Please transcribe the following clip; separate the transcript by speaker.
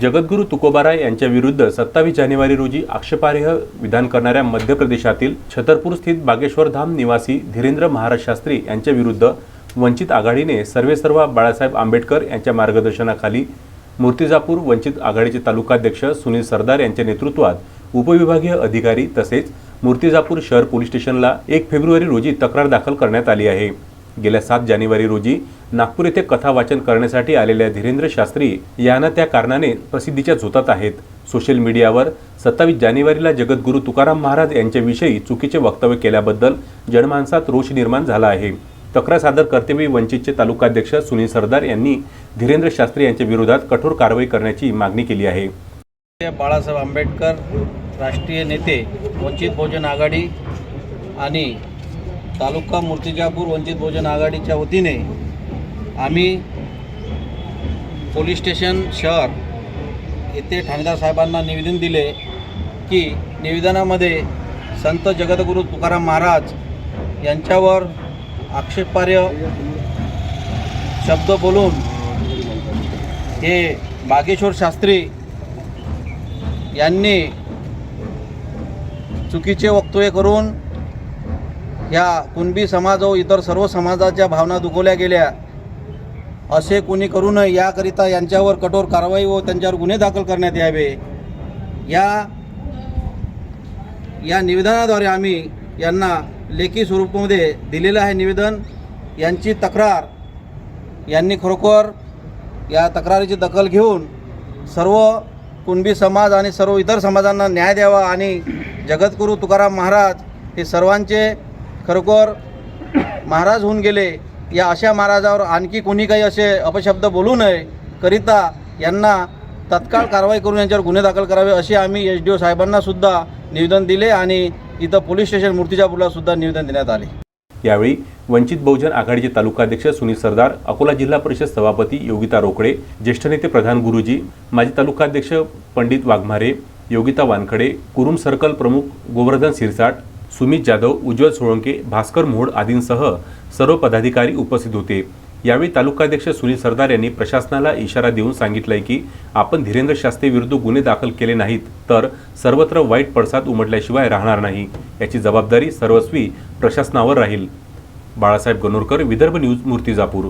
Speaker 1: जगद्गुरू तुकोबाराय यांच्या विरुद्ध सत्तावीस जानेवारी रोजी आक्षेपार्ह विधान करणाऱ्या मध्य प्रदेशातील छतरपूर स्थित बागेश्वर धाम निवासी धीरेंद्र महाराज शास्त्री यांच्या विरुद्ध वंचित आघाडीने सर्वेसर्वा बाळासाहेब आंबेडकर यांच्या मार्गदर्शनाखाली मूर्तिजापूर वंचित आघाडीचे तालुकाध्यक्ष सुनील सरदार यांच्या नेतृत्वात उपविभागीय अधिकारी तसेच मूर्तिजापूर शहर पोलीस स्टेशनला एक फेब्रुवारी रोजी तक्रार दाखल करण्यात आली आहे. गेल्या सात जानेवारी रोजी नागपूर येथे कथा वाचन करण्यासाठी आलेल्या धीरेंद्र शास्त्री यांना त्या कारणाने प्रसिद्धीच्या झोतात आहेत. सोशल मीडियावर सत्तावीस जानेवारीला जगद्गुरू तुकाराम महाराज यांच्याविषयी चुकीचे वक्तव्य केल्याबद्दल जनमानसात रोष निर्माण झाला आहे. तक्रार सादर करतेवेळी वंचितचे तालुकाध्यक्ष सुनील सरदार यांनी धीरेंद्र शास्त्री यांच्या विरोधात कठोर कारवाई करण्याची मागणी केली आहे.
Speaker 2: बाळासाहेब आंबेडकर राष्ट्रीय नेते वंचित बहुजन आघाडी आणि तालुका मूर्तिजापूर वंचित बहुजन आघाडीच्या वतीने आम्ही पोलीस स्टेशन शहर येथे ठाणेदार साहेबांना निवेदन दिले की निवेदनामध्ये संत जगद्गुरू तुकाराम महाराज यांच्यावर आक्षेपार्ह शब्द बोलून हे बागेश्वर शास्त्री यांनी चुकीचे वक्तव्य करून ह्या कुणबी समाज व इतर सर्व समाजाच्या भावना दुखवल्या गेल्या. असे कोणी करू नये याकरिता यांच्यावर कठोर कारवाई व त्यांच्यावर गुन्हे दाखल करण्यात यावे. या या निवेदनाद्वारे आम्ही यांना लेखी स्वरूपामध्ये दिलेलं आहे निवेदन. यांची तक्रार यांनी खरोखर या तक्रारीची दखल घेऊन सर्व कुणबी समाज आणि सर्व इतर समाजांना न्याय द्यावा आणि जगद्गुरू तुकाराम महाराज हे सर्वांचे खरोखर महाराज होऊन गेले. या अशा महाराजावर आणखी कोणी काही असे अपशब्द बोलू नये. करिता यांना तत्काळ कारवाई करून यांच्यावर गुन्हे दाखल करावे असे आम्ही एच डी ओ साहेबांनासुद्धा निवेदन दिले आणि इथं पोलीस स्टेशन मूर्तिजापूरला सुद्धा निवेदन देण्यात आले.
Speaker 1: यावेळी वंचित बहुजन आघाडीचे तालुकाध्यक्ष सुनील सरदार अकोला जिल्हा परिषद सभापती योगिता रोकडे ज्येष्ठ नेते प्रधान गुरुजी माजी तालुकाध्यक्ष पंडित वाघमारे योगिता वानखडे कुरुम सर्कल प्रमुख गोवर्धन सिरसाट सुमित जाधव उज्ज्वल सोळंके भास्कर मोहोड आदींसह सर्व पदाधिकारी उपस्थित होते. यावेळी तालुकाध्यक्ष सुनील सरदार यांनी प्रशासनाला इशारा देऊन सांगितलंय की आपण धीरेंद्र शास्त्री विरुद्ध गुन्हे दाखल केले नाहीत तर सर्वत्र वाईट पडसाद उमटल्याशिवाय राहणार नाही. याची जबाबदारी सर्वस्वी प्रशासनावर राहील. बाळासाहेब गणोरकर विदर्भ न्यूज मूर्तिजापूर.